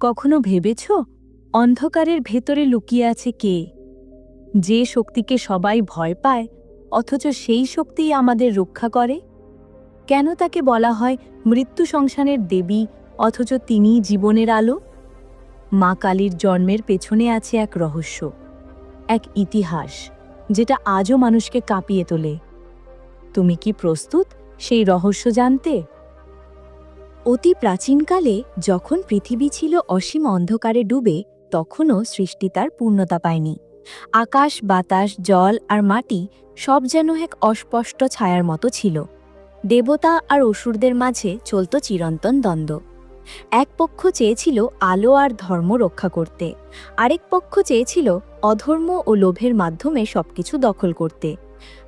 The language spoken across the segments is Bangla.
কখনো ভেবেছ? অন্ধকারের ভেতরে লুকিয়ে আছে কে? যে শক্তিকে সবাই ভয় পায়, অথচ সেই শক্তিই আমাদের রক্ষা করে? কেন তাকে বলা হয় মৃত্যু সংসানের দেবী, অথচ তিনিই জীবনের আলো? মা কালীর জন্মের পেছনে আছে এক রহস্য, এক ইতিহাস, যেটা আজও মানুষকে কাঁপিয়ে তোলে। তুমি কি প্রস্তুত সেই রহস্য জানতে? অতি প্রাচীনকালে যখন পৃথিবী ছিল অসীম অন্ধকারে ডুবে, তখনও সৃষ্টি তার পূর্ণতা পায়নি। আকাশ, বাতাস, জল আর মাটি সব যেন এক অস্পষ্ট ছায়ার মতো ছিল। দেবতা আর অসুরদের মাঝে চলত চিরন্তন দ্বন্দ্ব। এক পক্ষ চেয়েছিল আলো আর ধর্ম রক্ষা করতে, আরেক পক্ষ চেয়েছিল অধর্ম ও লোভের মাধ্যমে সবকিছু দখল করতে।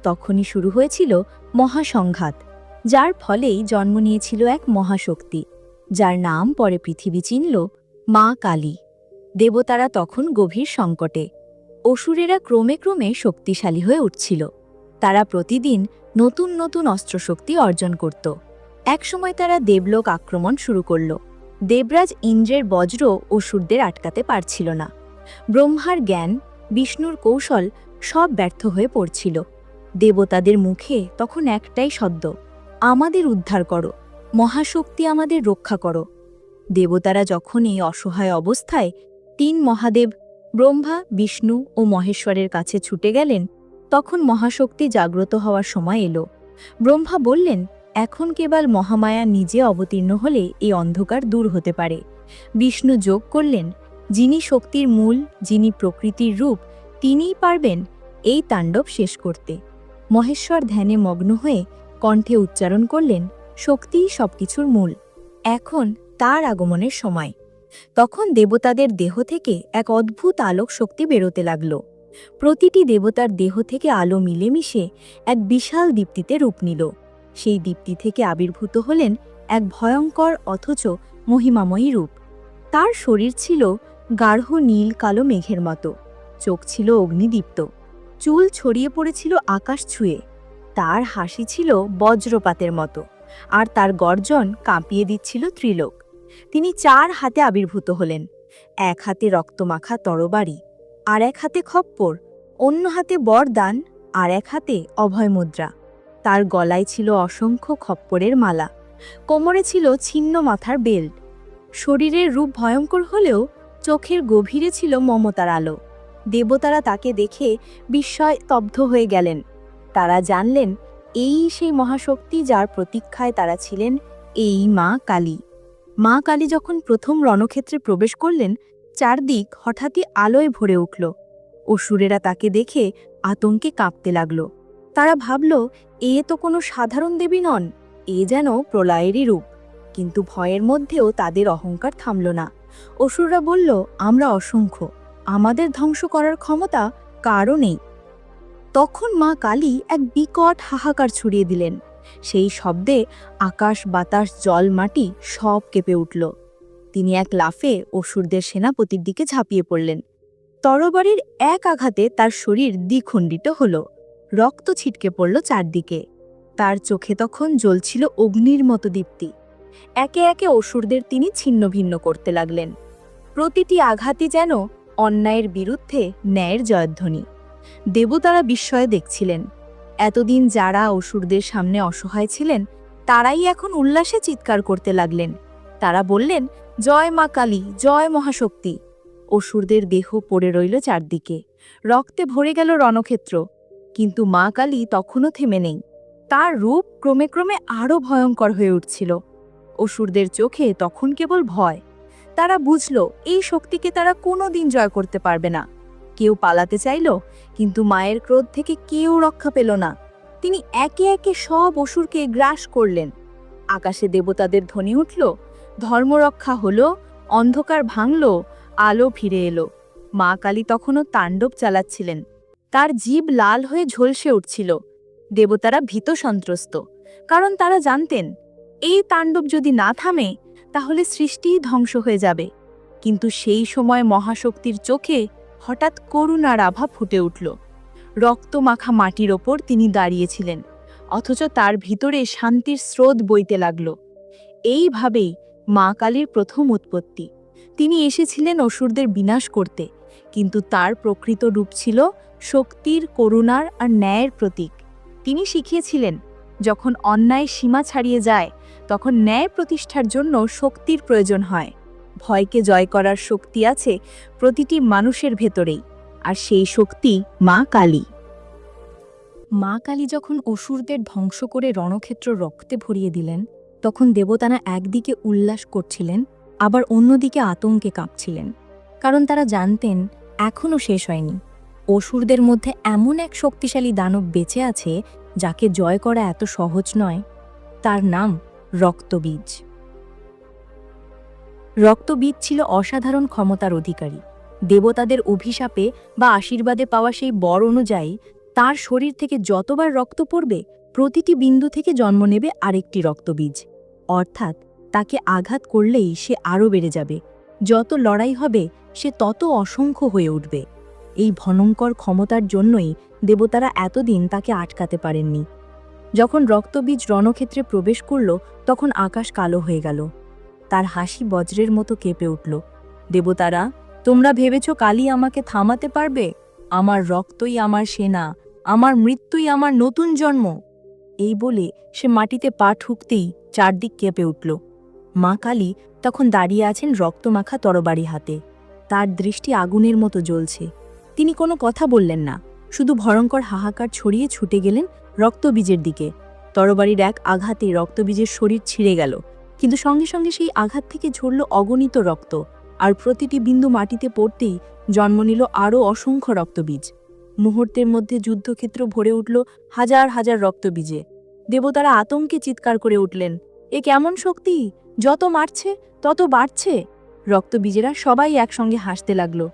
তখনই শুরু হয়েছিল মহাসংঘাত। যার ফলেই জন্ম নিয়েছিল এক মহাশক্তি, যার নাম পরে পৃথিবী চিনল মা কালী। দেবতারা তখন গভীর সংকটে, অসুরেরা ক্রমে ক্রমে শক্তিশালী হয়ে উঠছিল। তারা প্রতিদিন নতুন নতুন অস্ত্রশক্তি অর্জন করত। একসময় তারা দেবলোক আক্রমণ শুরু করল। দেবরাজ ইন্দ্রের বজ্র অসুরদের আটকাতে পারছিল না। ব্রহ্মার জ্ঞান, বিষ্ণুর কৌশল সব ব্যর্থ হয়ে পড়ছিল। দেবতাদের মুখে তখন একটাই শব্দ আমাদের উদ্ধার করো, মহাশক্তি আমাদের রক্ষা করো। দেবতারা যখন এই অসহায় অবস্থায় তিন মহাদেব, ব্রহ্মা, বিষ্ণু ও মহেশ্বরের কাছে ছুটে গেলেন, তখন মহাশক্তি জাগ্রত হওয়ার সময় এলো। ব্রহ্মা বললেন, এখন কেবল মহামায়া নিজে অবতীর্ণ হলে এই অন্ধকার দূর হতে পারে। বিষ্ণু যোগ করলেন, যিনি শক্তির মূল, যিনি প্রকৃতির রূপ, তিনিই পারবেন এই তাণ্ডব শেষ করতে। মহেশ্বর ধ্যানে মগ্ন হয়ে কণ্ঠে উচ্চারণ করলেন, শক্তিই সবকিছুর মূল। এখন তার আগমনের সময়। তখন দেবতাদের দেহ থেকে এক অদ্ভুত আলোক শক্তি বেরোতে লাগল। প্রতিটি দেবতার দেহ থেকে আলো মিলেমিশে এক বিশাল দীপ্তিতে রূপ নিল। সেই দীপ্তি থেকে আবির্ভূত হলেন এক ভয়ঙ্কর অথচ মহিমাময়ী রূপ। তার শরীর ছিল গাঢ় নীল কালো মেঘের মতো। চোখ ছিল অগ্নিদীপ্ত। চুল ছড়িয়ে পড়েছিল আকাশ ছুঁয়ে। তার হাসি ছিল বজ্রপাতের মতো, আর তার গর্জন কাঁপিয়ে দিচ্ছিল ত্রিলোক। তিনি চার হাতে আবির্ভূত হলেন, এক হাতে রক্তমাখা তরবারি আর এক হাতে খপ্পর, অন্য হাতে বরদান আর এক হাতে অভয় মুদ্রা তার গলায় ছিল অসংখ্য খপ্পরের মালা, কোমরে ছিল ছিন্ন মাথার বেল্ট। শরীরের রূপ ভয়ঙ্কর হলেও চোখের গভীরে ছিল মমতার আলো। দেবতারা তাকে দেখে বিস্ময় স্তব্ধ হয়ে গেলেন। তারা জানলেন, এই সেই মহাশক্তি যার প্রতীক্ষায় তারা ছিলেন এই মা কালী। মা কালী যখন প্রথম রণক্ষেত্রে প্রবেশ করলেন, চারদিক হঠাৎই আলোয় ভরে উঠল। অসুরেরা তাকে দেখে আতঙ্কে কাঁপতে লাগল। তারা ভাবল, এ তো কোনো সাধারণ দেবী নন, এ যেন প্রলয়েরই রূপ। কিন্তু ভয়ের মধ্যেও তাদের অহংকার থামল না। অসুররা বলল, আমরা অসংখ্য, আমাদের ধ্বংস করার ক্ষমতা কারও নেই। তখন মা কালী এক বিকট হাহাকার ছড়িয়ে দিলেন। সেই শব্দে আকাশ, বাতাস, জল, মাটি সব কেঁপে উঠল। তিনি এক লাফে অসুরদের সেনাপতির দিকে ঝাঁপিয়ে পড়লেন। তরবারির এক আঘাতে তার শরীর দ্বিখণ্ডিত হল। রক্ত ছিটকে পড়ল চারদিকে। তার চোখে তখন জ্বলছিল অগ্নির মতো দীপ্তি। একে একে অসুরদের তিনি ছিন্ন ভিন্ন করতে লাগলেন। প্রতিটি আঘাতই যেন অন্যায়ের বিরুদ্ধে ন্যায়ের জয়ধ্বনি। দেবতারা বিস্ময়ে দেখছিলেন। এতদিন যারা অসুরদের সামনে অসহায় ছিলেন, তারাই এখন উল্লাসে চিৎকার করতে লাগলেন। তারা বললেন, জয় মা কালী, জয় মহাশক্তি। অসুরদের দেহ পড়ে রইল চারদিকে। রক্তে ভরে গেল রণক্ষেত্র। কিন্তু মা কালী তখনও থেমে নেই। তার রূপ ক্রমে ক্রমে আরও ভয়ঙ্কর হয়ে উঠছিল। অসুরদের চোখে তখন কেবল ভয়। তারা বুঝল, এই শক্তিকে তারা কোনো দিন জয় করতে পারবে না। কেউ পালাতে চাইল, কিন্তু মায়ের ক্রোধ থেকে কেউ রক্ষা পেল না। তিনি একে একে সব অসুরকে গ্রাস করলেন। আকাশে দেবতাদের ধ্বনি উঠল, ধর্মরক্ষা হলো, অন্ধকার ভাঙল, আলো ফিরে এলো। মা কালী তখনও তাণ্ডব চালাচ্ছিলেন। তার জীব লাল হয়ে ঝলসে উঠছিল। দেবতারা ভীত সন্ত্রস্ত, কারণ তারা জানতেন, এই তাণ্ডব যদি না থামে, তাহলে সৃষ্টিই ধ্বংস হয়ে যাবে। কিন্তু সেই সময় মহাশক্তির চোখে হঠাৎ করুণার আভা ফুটে উঠল। রক্তমাখা মাটির ওপর তিনি দাঁড়িয়েছিলেন, অথচ তার ভিতরে শান্তির স্রোত বইতে লাগল। এইভাবেই মা কালীর প্রথম উৎপত্তি। তিনি এসেছিলেন অসুরদের বিনাশ করতে, কিন্তু তার প্রকৃত রূপ ছিল শক্তির, করুণার আর ন্যায়ের প্রতীক। তিনি শিখিয়েছিলেন, যখন অন্যায় সীমা ছাড়িয়ে যায়, তখন ন্যায় প্রতিষ্ঠার জন্য শক্তির প্রয়োজন হয়। ভয়কে জয় করার শক্তি আছে প্রতিটি মানুষের ভেতরেই, আর সেই শক্তি মা কালী। মা কালী যখন অসুরদের ধ্বংস করে রণক্ষেত্র রক্তে ভরিয়ে দিলেন, তখন দেবতারা একদিকে উল্লাস করছিলেন, আবার অন্যদিকে আতঙ্কে কাঁপছিলেন। কারণ তারা জানতেন এখনও শেষ হয়নি। অসুরদের মধ্যে এমন এক শক্তিশালী দানব বেঁচে আছে, যাকে জয় করা এত সহজ নয়। তার নাম রক্তবীজ। রক্তবীজ ছিল অসাধারণ ক্ষমতার অধিকারী। দেবতাদের অভিশাপে বা আশীর্বাদে পাওয়া সেই বর অনুযায়ী তার শরীর থেকে যতবার রক্ত পড়বে, প্রতিটি বিন্দু থেকে জন্ম নেবে আরেকটি রক্তবীজ। অর্থাৎ তাকে আঘাত করলেই সে আরও বেড়ে যাবে। যত লড়াই হবে, সে তত অসংখ্য হয়ে উঠবে। এই ভনঙ্কর ক্ষমতার জন্যই দেবতারা এতদিন তাকে আটকাতে পারেননি। যখন রক্তবীজ রণক্ষেত্রে প্রবেশ করল, তখন আকাশ কালো হয়ে গেল। তার হাসি বজ্রের মতো কেঁপে উঠল। দেবতারা, তোমরা ভেবেছ কালী আমাকে থামাতে পারবে? আমার রক্তই আমার সেনা, আমার মৃত্যুই আমার নতুন জন্ম। এই বলে সে মাটিতে পা ঠুকতেই চারদিক কেঁপে উঠল। মা কালী তখন দাঁড়িয়ে আছেন রক্তমাখা তরবারি হাতে। তার দৃষ্টি আগুনের মতো জ্বলছে। তিনি কোনো কথা বললেন না, শুধু ভয়ঙ্কর হাহাকার ছড়িয়ে ছুটে গেলেন রক্তবীজের দিকে। তরবারির এক আঘাতে রক্তবীজের শরীর ছিঁড়ে গেল। কিন্তু সঙ্গে সঙ্গে সেই আঘাত থেকে ঝরল অগণিত রক্ত, আর প্রতিটি বিন্দু মাটিতে পড়তেই জন্ম নিল আরও অসংখ্য রক্তবীজ। মুহূর্তের মধ্যে যুদ্ধক্ষেত্র ভরে উঠল হাজার হাজার রক্তবীজে। দেবতারা আতঙ্কে চিৎকার করে উঠলেন, এ কেমন শক্তি? যত মারছে, তত বাড়ছে! রক্তবীজেরা সবাই একসঙ্গে হাসতে লাগল।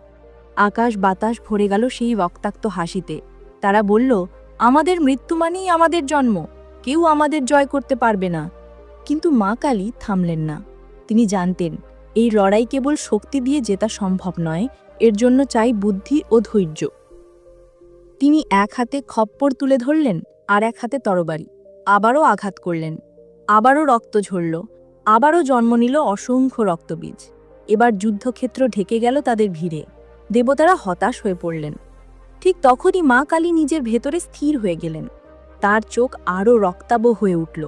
আকাশ বাতাস ভরে গেল সেই রক্তাক্ত হাসিতে। তারা বলল, আমাদের মৃত্যু মানেই আমাদের জন্ম। কেউ আমাদের জয় করতে পারবে না। কিন্তু মা কালী থামলেন না। তিনি জানতেন, এই লড়াই কেবল শক্তি দিয়ে জেতা সম্ভব নয়, এর জন্য চাই বুদ্ধি ও ধৈর্য। তিনি এক হাতে খপ্পর তুলে ধরলেন আর এক হাতে তরবারি, আবারও আঘাত করলেন, আবারও রক্ত ঝরল, আবারও জন্ম নিল অসংখ্য রক্তবীজ। এবার যুদ্ধক্ষেত্র ঢেকে গেল তাদের ভিড়ে, দেবতারা হতাশ হয়ে পড়লেন। ঠিক তখনই মা কালী নিজের ভেতরে স্থির হয়ে গেলেন, তার চোখ আরও রক্তাব হয়ে উঠল।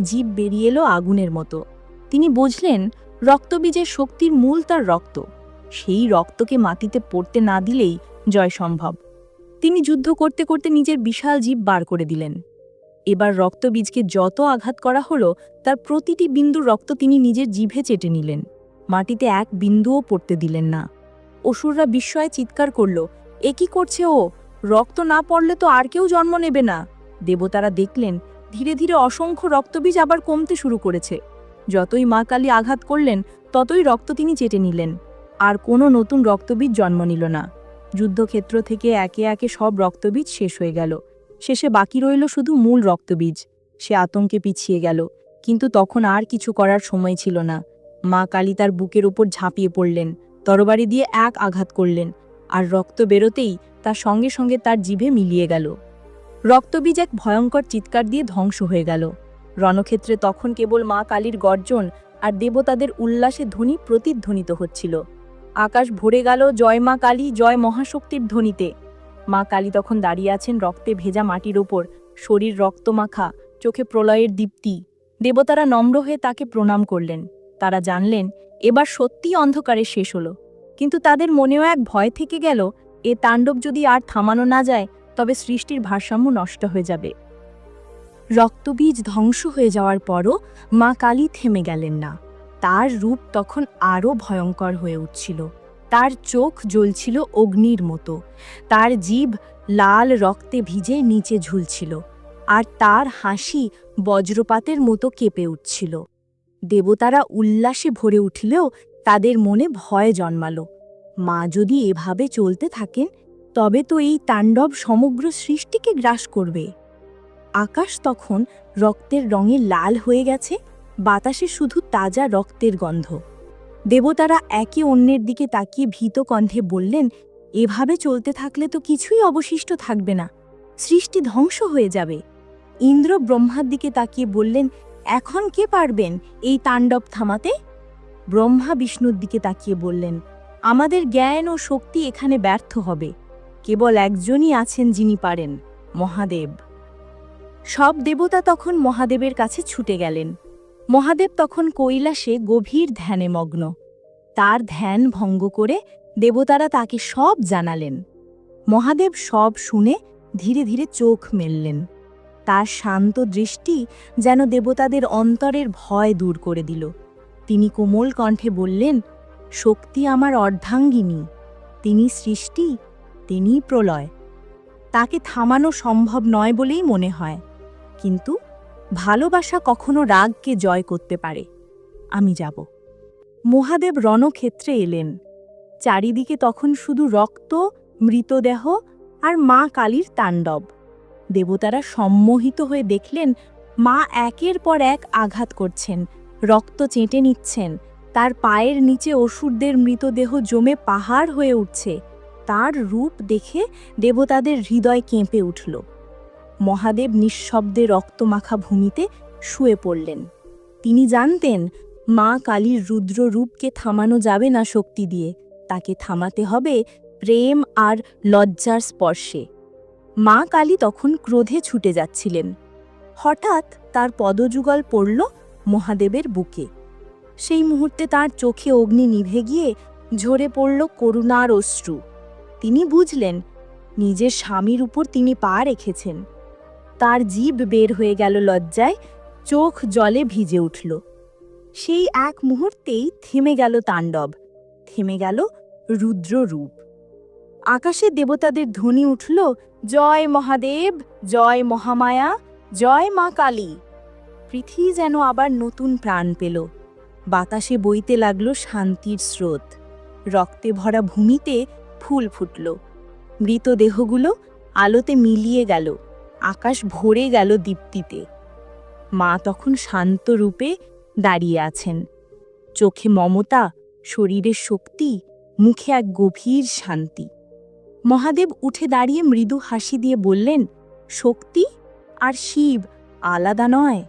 জীব বেরিয়ে এলো আগুনের মতো। তিনি বুঝলেন, রক্তবীজের শক্তির মূল তার রক্ত। সেই রক্তকে মাটিতে পড়তে না দিলেই জয় সম্ভব। তিনি যুদ্ধ করতে করতে নিজের বিশাল জীব বার করে দিলেন। এবার রক্তবীজকে যত আঘাত করা হলো, তার প্রতিটি বিন্দুর রক্ত তিনি নিজের জিভে চেটে নিলেন। মাটিতে এক বিন্দুও পড়তে দিলেন না। অসুররা বিস্ময়ে চিৎকার করল, এ কি করছে ও? রক্ত না পড়লে তো আর কেউ জন্ম নেবে না। দেবতারা দেখলেন ধীরে ধীরে অসংখ্য রক্তবীজ আবার কমতে শুরু করেছে। যতই মা কালী আঘাত করলেন, ততই রক্ত তিনি চেটে নিলেন। আর কোনো নতুন রক্তবীজ জন্ম নিল না। যুদ্ধক্ষেত্র থেকে একে একে সব রক্তবীজ শেষ হয়ে গেল। শেষে বাকি রইল শুধু মূল রক্তবীজ। সে আতঙ্কে পিছিয়ে গেল। কিন্তু তখন আর কিছু করার সময় ছিল না। মা কালী তার বুকের উপর ঝাঁপিয়ে পড়লেন, তরবারি দিয়ে এক আঘাত করলেন। আর রক্ত বেরোতেই তার সঙ্গে সঙ্গে তার জিভে মিলিয়ে গেল। রক্তবীজ এক ভয়ঙ্কর চিৎকার দিয়ে ধ্বংস হয়ে গেল। রণক্ষেত্রে তখন কেবল মা কালীর গর্জন আর দেবতাদের উল্লাসে ধ্বনি প্রতিধ্বনিত হচ্ছিল। আকাশ ভরে গেল, জয় মা কালী, জয় মহাশক্তির ধ্বনিতে। মা কালী তখন দাঁড়িয়ে আছেন রক্তে ভেজা মাটির ওপর, শরীর রক্তমাখা, চোখে প্রলয়ের দীপ্তি। দেবতারা নম্র হয়ে তাকে প্রণাম করলেন। তারা জানলেন, এবার সত্যিই অন্ধকারে শেষ হলো। কিন্তু তাদের মনেও এক ভয় থেকে গেল, এ তাণ্ডব যদি আর থামানো না যায় তবে সৃষ্টির ভারসাম্য নষ্ট হয়ে যাবে। রক্তবীজ ধ্বংস হয়ে যাওয়ার পরও মা কালী থেমে গেলেন না। তার রূপ তখন আরও ভয়ঙ্কর হয়ে উঠছিল। তার চোখ জ্বলছিল অগ্নির মতো। তার জীব লাল রক্তে ভিজে নিচে ঝুলছিল আর তার হাসি বজ্রপাতের মতো কেঁপে উঠছিল। দেবতারা উল্লাসে ভরে উঠলেও তাদের মনে ভয় জন্মালো। মা যদি এভাবে চলতে থাকেন তবে তো এই তাণ্ডব সমগ্র সৃষ্টিকে গ্রাস করবে। আকাশ তখন রক্তের রঙে লাল হয়ে গেছে, বাতাসে শুধু তাজা রক্তের গন্ধ। দেবতারা একে অন্যের দিকে তাকিয়ে ভীত কণ্ঠে বললেন, এভাবে চলতে থাকলে তো কিছুই অবশিষ্ট থাকবে না, সৃষ্টি ধ্বংস হয়ে যাবে। ইন্দ্র ব্রহ্মার দিকে তাকিয়ে বললেন, এখন কে পারবেন এই তাণ্ডব থামাতে? ব্রহ্মা বিষ্ণুর দিকে তাকিয়ে বললেন, আমাদের জ্ঞান ও শক্তি এখানে ব্যর্থ হবে। কেবল একজনই আছেন যিনি পারেন, মহাদেব। সব দেবতা তখন মহাদেবের কাছে ছুটে গেলেন। মহাদেব তখন কৈলাসে গভীর ধ্যানে মগ্ন। তার ধ্যান ভঙ্গ করে দেবতারা তাকে সব জানালেন। মহাদেব সব শুনে ধীরে ধীরে চোখ মেললেন। তার শান্ত দৃষ্টি যেন দেবতাদের অন্তরের ভয় দূর করে দিল। তিনি কোমল কণ্ঠে বললেন, শক্তি আমার অর্ধাঙ্গিনী। তিনি সৃষ্টি তিনি প্রলয়। তাকে থামানো সম্ভব নয় বলেই মনে হয়। কিন্তু ভালোবাসা কখনো রাগকে জয় করতে পারে। আমি যাব। মহাদেব রণক্ষেত্রে এলেন। চারিদিকে তখন শুধু রক্ত, মৃতদেহ আর মা কালীর তাণ্ডব। দেবতারা সম্মোহিত হয়ে দেখলেন, মা একের পর এক আঘাত করছেন, রক্ত চেটে নিচ্ছেন, তার পায়ের নিচে অসুরদের মৃতদেহ জমে পাহাড় হয়ে উঠছে। তার রূপ দেখে দেবতাদের হৃদয় কেঁপে উঠল। মহাদেব নিঃশব্দে রক্তমাখা ভূমিতে শুয়ে পড়লেন। তিনি জানতেন, মা কালীর রুদ্র রূপকে থামানো যাবে না শক্তি দিয়ে। তাকে থামাতে হবে প্রেম আর লজ্জার স্পর্শে। মা কালী তখন ক্রোধে ছুটে যাচ্ছিলেন। হঠাৎ তার পদযুগল পড়ল মহাদেবের বুকে। সেই মুহূর্তে তার চোখে অগ্নি নিভে গিয়ে ঝরে পড়ল করুণার অশ্রু। তিনি বুঝলেন, নিজের স্বামীর উপর তিনি পা রেখেছেন। তার জীব বের হয়ে গেল লজ্জায়, চোখ জলে ভিজে উঠল। সেই এক মুহূর্তেই থেমে গেল তাণ্ডব, থেমে গেল রুদ্র রূপ। আকাশে দেবতাদের ধ্বনি উঠল, জয় মহাদেব, জয় মহামায়া, জয় মা কালী। পৃথিবী যেন আবার নতুন প্রাণ পেল। বাতাসে বইতে লাগল শান্তির স্রোত। রক্তে ভরা ভূমিতে ফুল ফুটল। মৃতদেহগুলো আলোতে মিলিয়ে গেল, আকাশ ভরে গেল দীপ্তিতে। মা তখন শান্ত রূপে দাঁড়িয়ে আছেন। চোখে মমতা শরীরের শক্তি, মুখে এক গভীর শান্তি। মহাদেব উঠে দাঁড়িয়ে মৃদু হাসি দিয়ে বললেন, শক্তি আর শিব আলাদা নয়।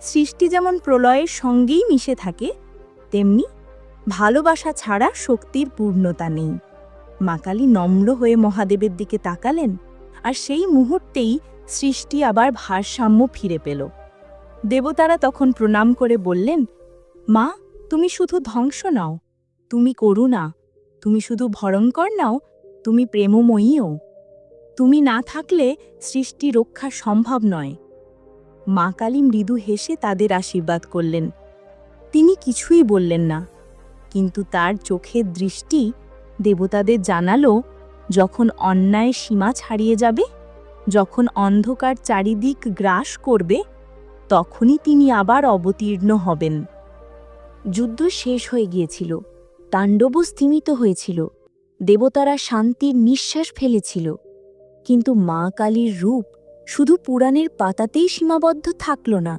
সৃষ্টি যেমন প্রলয়ের সঙ্গেই মিশে থাকে, তেমনি ভালোবাসা ছাড়া শক্তির পূর্ণতা নেই। মা কালী নম্র হয়ে মহাদেবের দিকে তাকালেন, আর সেই মুহূর্তেই সৃষ্টি আবার ভারসাম্য ফিরে পেল। দেবতারা তখন প্রণাম করে বললেন, মা, তুমি শুধু ধ্বংস নাও, তুমি করুণা, তুমি শুধু ভয়ঙ্কর নাও, তুমি প্রেমময়ীও। তুমি না থাকলে সৃষ্টি রক্ষা সম্ভব নয়। মা কালী মৃদু হেসে তাদের আশীর্বাদ করলেন। তিনি কিছুই বললেন না, কিন্তু তার চোখের দৃষ্টি দেবতাদের জানালো, যখন অন্যায় সীমা ছাড়িয়ে যাবে, যখন অন্ধকার চারিদিক গ্রাস করবে, তখনই তিনি আবার অবতীর্ণ হবেন। যুদ্ধ শেষ হয়ে গিয়েছিল, তাণ্ডবও স্থিমিত হয়েছিল, দেবতারা শান্তির নিঃশ্বাস ফেলেছিল। কিন্তু মা কালীর রূপ শুধু পুরাণের পাতাতেই সীমাবদ্ধ থাকল না,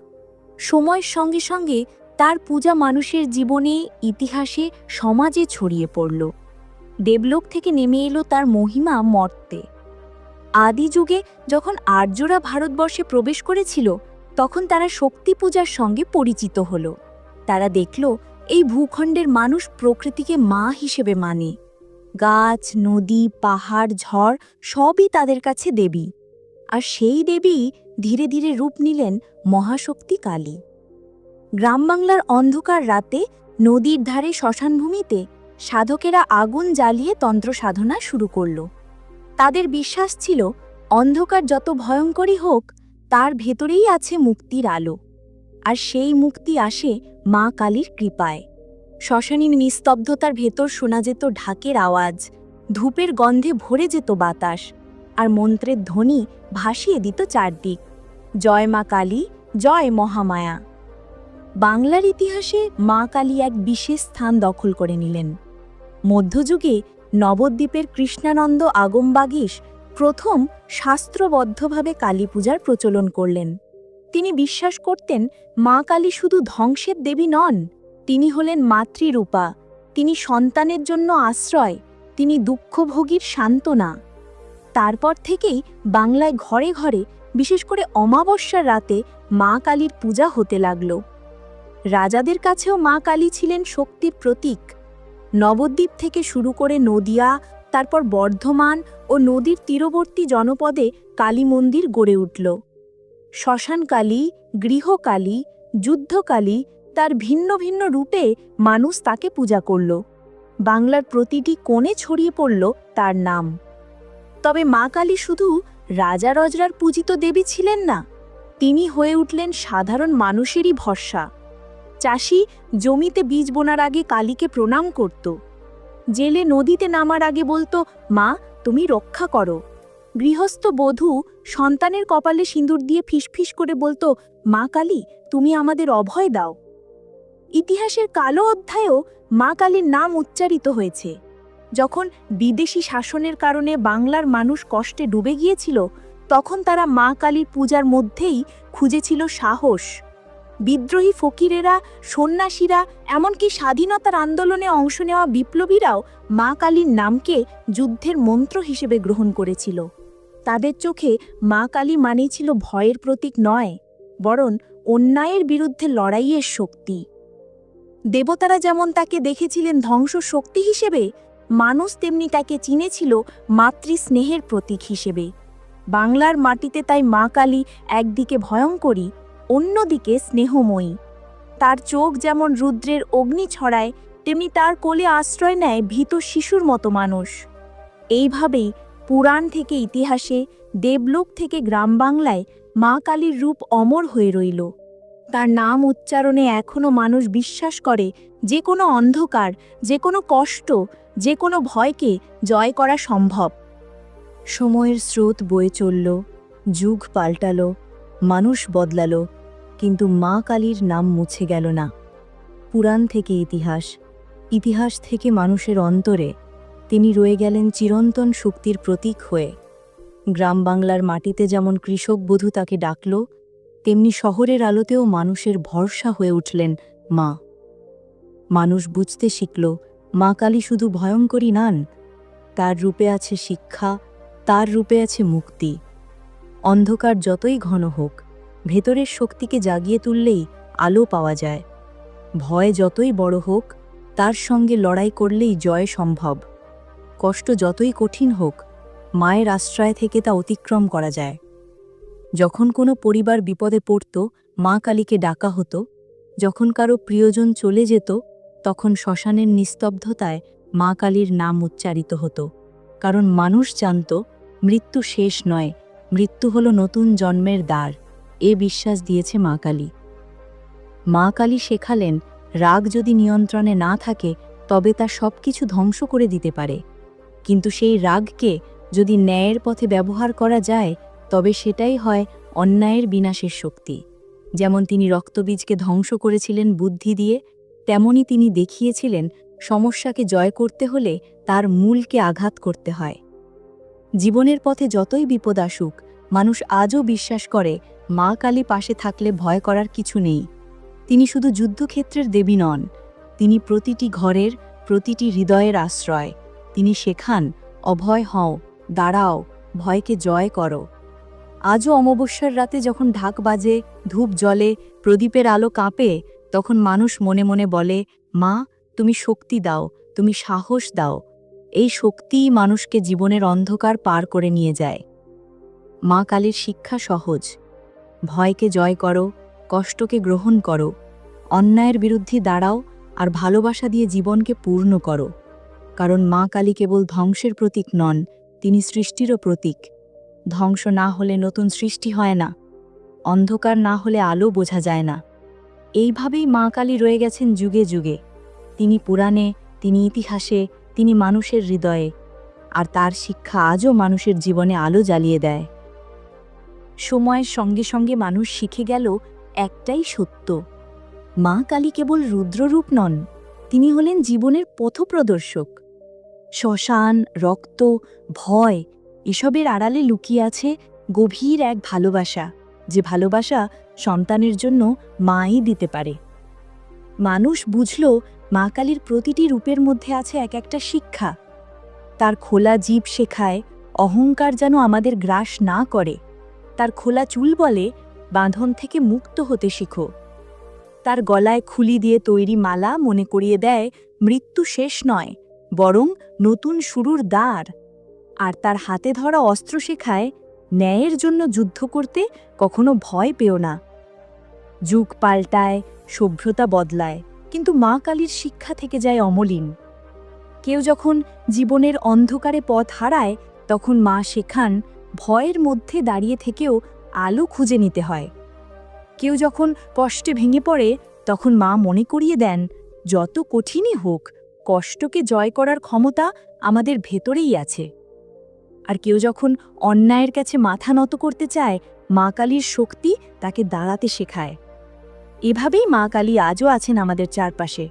সময়ের সঙ্গে সঙ্গে তার পূজা মানুষের জীবনে, ইতিহাসে, সমাজে ছড়িয়ে পড়ল। দেবলোক থেকে নেমে এলো তার মহিমা মর্তে। আদি যুগে যখন আর্যরা ভারতবর্ষে প্রবেশ করেছিল, তখন তারা শক্তি পূজার সঙ্গে পরিচিত হল। তারা দেখল, এই ভূখণ্ডের মানুষ প্রকৃতিকে মা হিসেবে মানে। গাছ, নদী, পাহাড়, ঝড় সবই তাদের কাছে দেবী। আর সেই দেবী ধীরে ধীরে রূপ নিলেন মহাশক্তি কালী। গ্রামবাংলার অন্ধকার রাতে নদীর ধারে শ্মশানভূমিতে সাধকেরা আগুন জ্বালিয়ে তন্ত্র সাধনা শুরু করল। তাদের বিশ্বাস ছিল, অন্ধকার যত ভয়ঙ্করই হোক, তার ভেতরেই আছে মুক্তির আলো। আর সেই মুক্তি আসে মা কালীর কৃপায়। শ্মশানীর নিস্তব্ধতার ভেতর শোনা যেত ঢাকের আওয়াজ, ধূপের গন্ধে ভরে যেত বাতাস, আর মন্ত্রের ধ্বনি ভাসিয়ে দিত চারদিক। জয় মা কালী, জয় মহামায়া। বাংলার ইতিহাসে মা কালী এক বিশেষ স্থান দখল করে নিলেন। মধ্যযুগে নবদ্বীপের কৃষ্ণানন্দ আগমবাগীশ প্রথম শাস্ত্রবদ্ধভাবে কালী পূজার প্রচলন করলেন। তিনি বিশ্বাস করতেন, মা কালী শুধু ধ্বংসের দেবী নন, তিনি হলেন মাতৃরূপা, তিনি সন্তানের জন্য আশ্রয়, তিনি দুঃখভোগীর সান্ত্বনা। তারপর থেকেই বাংলায় ঘরে ঘরে, বিশেষ করে অমাবস্যার রাতে, মা কালীর পূজা হতে লাগল। রাজাদের কাছেও মা কালী ছিলেন শক্তির প্রতীক। নবদ্বীপ থেকে শুরু করে নদিয়া, তারপর বর্ধমান ও নদীর তীরবর্তী জনপদে কালী মন্দির গড়ে উঠল। শ্মশানকালী, গৃহকালী, যুদ্ধকালী তার ভিন্ন ভিন্ন রূপে মানুষ তাকে পূজা করল। বাংলার প্রতিটি কোণে ছড়িয়ে পড়ল তার নাম। তবে মা কালী শুধু রাজা রজরার পূজিত দেবী ছিলেন না, তিনি হয়ে উঠলেন সাধারণ মানুষেরই ভরসা। চাষি জমিতে বীজ বোনার আগে কালীকে প্রণাম করত। জেলে নদীতে নামার আগে বলতো, মা, তুমি রক্ষা করো। গৃহস্থ বধূ সন্তানের কপালে সিঁদুর দিয়ে ফিসফিস করে বলতো, মা কালী, তুমি আমাদের অভয় দাও। ইতিহাসের কালো অধ্যায়েও মা কালীর নাম উচ্চারিত হয়েছে। যখন বিদেশি শাসনের কারণে বাংলার মানুষ কষ্টে ডুবে গিয়েছিল, তখন তারা মা কালীর পূজার মধ্যেই খুঁজেছিল সাহস। বিদ্রোহী ফকিরেরা, সন্ন্যাসীরা, এমনকি স্বাধীনতার আন্দোলনে অংশ নেওয়া বিপ্লবীরাও মা কালীর নামকে যুদ্ধের মন্ত্র হিসেবে গ্রহণ করেছিল। তাদের চোখে মা কালী মানেই ছিল ভয়ের প্রতীক নয়, বরং অন্যায়ের বিরুদ্ধে লড়াইয়ের শক্তি। দেবতারা যেমন তাকে দেখেছিলেন ধ্বংস শক্তি হিসেবে, মানুষ তেমনি তাকে চিনেছিল মাতৃস্নেহের প্রতীক হিসেবে। বাংলার মাটিতে তাই মা কালী একদিকে ভয়ঙ্করী অন্যদিকে স্নেহময়ী। তার চোখ যেমন রুদ্রের অগ্নি ছড়ায়, তেমনি তার কোলে আশ্রয় নেয় ভীত শিশুর মতো মানুষ। এইভাবেই পুরাণ থেকে ইতিহাসে, দেবলোক থেকে গ্রাম বাংলায় মা কালীর রূপ অমর হয়ে রইল। তার নাম উচ্চারণে এখনও মানুষ বিশ্বাস করে, যে কোনো অন্ধকার, যে কোনো কষ্ট, যে কোনো ভয়কে জয় করা সম্ভব। সময়ের স্রোত বয়ে চলল, যুগ পাল্টালো, মানুষ বদলালো। কিন্তু মা কালীর নাম মুছে গেল না। পুরাণ থেকে ইতিহাস ইতিহাস থেকে মানুষের অন্তরে তিনি রয়ে গেলেন চিরন্তন শক্তির প্রতীক হয়ে। গ্রাম বাংলার মাটিতে যেমন কৃষক বধূ তাকে ডাকল, তেমনি শহরের আলোতেও মানুষের ভরসা হয়ে উঠলেন মা। মানুষ বুঝতে শিখল, মা কালী শুধু ভয়ঙ্করী নান, তার রূপে আছে শিক্ষা, তার রূপে আছে মুক্তি। অন্ধকার যতই ঘন হোক ভেতরের শক্তিকে জাগিয়ে তুললেই আলো পাওয়া যায়। ভয় যতই বড় হোক, তার সঙ্গে লড়াই করলেই জয় সম্ভব। কষ্ট যতই কঠিন হোক, মায়ের আশ্রয় থেকে তা অতিক্রম করা যায়। যখন কোনো পরিবার বিপদে পড়ত, মা কালীকে ডাকা হতো, যখন কারও প্রিয়জন চলে যেত, তখন শ্মশানের নিস্তব্ধতায় মা কালীর নাম উচ্চারিত হতো। কারণ মানুষ জানত, মৃত্যু শেষ নয়, মৃত্যু হলো নতুন জন্মের দ্বার। এ বিশ্বাস দিয়েছে মা কালী। মা কালী শেখালেন, রাগ যদি নিয়ন্ত্রণে না থাকে, তবে তা সব কিছু ধ্বংস করে দিতে পারে। কিন্তু সেই রাগকে যদি ন্যায়ের পথে ব্যবহার করা যায়, তবে সেটাই হয় অন্যায়ের বিনাশের শক্তি। যেমন তিনি রক্তবীজকে ধ্বংস করেছিলেন বুদ্ধি দিয়ে, তেমনি তিনি দেখিয়েছিলেন সমস্যাকে জয় করতে হলে তার মূলকে আঘাত করতে হয়। জীবনের পথে যতই বিপদ আসুক, মানুষ আজও বিশ্বাস করে মা কালী পাশে থাকলে ভয় করার কিছু নেই। তিনি শুধু যুদ্ধক্ষেত্রের দেবী নন, তিনি প্রতিটি ঘরের, প্রতিটি হৃদয়ের আশ্রয়। তিনি শেখান, অভয় হও, দাঁড়াও, ভয়কে জয় করো। আজও অমাবস্যার রাতে যখন ঢাক বাজে, ধূপ জলে প্রদীপের আলো কাঁপে, তখন মানুষ মনে মনে বলে, মা, তুমি শক্তি দাও, তুমি সাহস দাও। এই শক্তিই মানুষকে জীবনের অন্ধকার পার করে নিয়ে যায়। মা কালীর শিক্ষা সহজ। ভয়কে জয় করো, কষ্টকে গ্রহণ করো, অন্যায়ের বিরুদ্ধে দাঁড়াও আর ভালোবাসা দিয়ে জীবনকে পূর্ণ করো। কারণ মা কালী কেবল ধ্বংসের প্রতীক নন, তিনি সৃষ্টিরও প্রতীক। ধ্বংস না হলে নতুন সৃষ্টি হয় না, অন্ধকার না হলে আলো বোঝা যায় না। এইভাবেই মা কালী রয়ে গেছেন যুগে যুগে। তিনি পুরাণে, তিনি ইতিহাসে, তিনি মানুষের হৃদয়ে, আর তার শিক্ষা আজও মানুষের জীবনে আলো জ্বালিয়ে দেয়। সময়ের সঙ্গে সঙ্গে মানুষ শিখে গেল একটাই সত্য। মা কালী কেবল রুদ্ররূপ নন, তিনি হলেন জীবনের পথপ্রদর্শক। শ্মশান, রক্ত, ভয়, এসবের আড়ালে লুকিয়ে আছে গভীর এক ভালোবাসা, যে ভালোবাসা সন্তানের জন্য মাই দিতে পারে। মানুষ বুঝল মা কালীর প্রতিটি রূপের মধ্যে আছে এক একটা শিক্ষা। তার খোলা জীব শেখায়, অহংকার যেন আমাদের গ্রাস না করে। তার খোলা চুল বলে, বাঁধন থেকে মুক্ত হতে শিখো। তার গলায় খুলি দিয়ে তৈরি মালা মনে করিয়ে দেয়, মৃত্যু শেষ নয়, বরং নতুন শুরুর দ্বার। আর তার হাতে ধরা অস্ত্র শেখায়, ন্যায়ের জন্য যুদ্ধ করতে কখনো ভয় পেও না। যুগ পাল্টায়, সভ্যতা বদলায়, কিন্তু মা কালীর শিক্ষা থেকে যায় অমলিন। কেউ যখন জীবনের অন্ধকারে পথ হারায়, তখন মা শেখান ভয়ের মধ্যে দাঁড়িয়ে থেকেও আলো খুঁজে নিতে হয়। কেউ যখন কষ্টে ভেঙে পড়ে, তখন মা মনে করিয়ে দেন, যত কঠিনই হোক, কষ্টকে জয় করার ক্ষমতা আমাদের ভেতরেই আছে। আর কেউ যখন অন্যায়ের কাছে মাথা নত করতে চায়, মা কালীর শক্তি তাকে দাঁড়াতে শেখায়। এভাবেই মা কালী আজও আছেন আমাদের চারপাশে।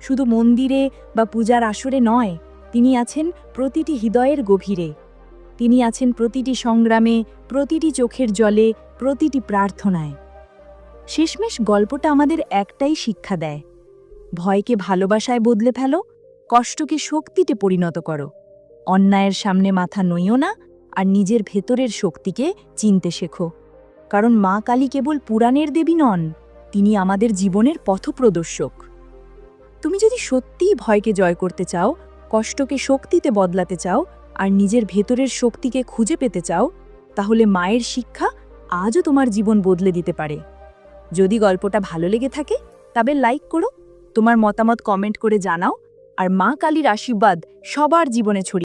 শুধু মন্দিরে বা পূজার আসরে নয়, তিনি আছেন প্রতিটি হৃদয়ের গভীরে। তিনি আছেন প্রতিটি সংগ্রামে, প্রতিটি চোখের জলে, প্রতিটি প্রার্থনায়। শেষমেশ গল্পটা আমাদের একটাই শিক্ষা দেয়। ভয়কে ভালোবাসায় বদলে ফেলো, কষ্টকে শক্তিতে পরিণত করো। অন্যায়ের সামনে মাথা নইও না আর নিজের ভেতরের শক্তিকে চিনতে শেখো। কারণ মা কালী কেবল পুরাণের দেবী নন, তিনি আমাদের জীবনের পথপ্রদর্শক। তুমি যদি সত্যিই ভয়কে জয় করতে চাও, কষ্টকে শক্তিতে বদলাতে চাও আর নিজের ভেতরের শক্তিকে খুঁজে পেতে চাও, তাহলে মায়ের শিক্ষা আজও তোমার জীবন বদলে দিতে পারে। যদি গল্পটা ভালো লেগে থাকে, তবে লাইক করো, তোমার মতামত কমেন্ট করে জানাও, আর মা কালীর আশীর্বাদ সবার জীবনে ছড়িয়ে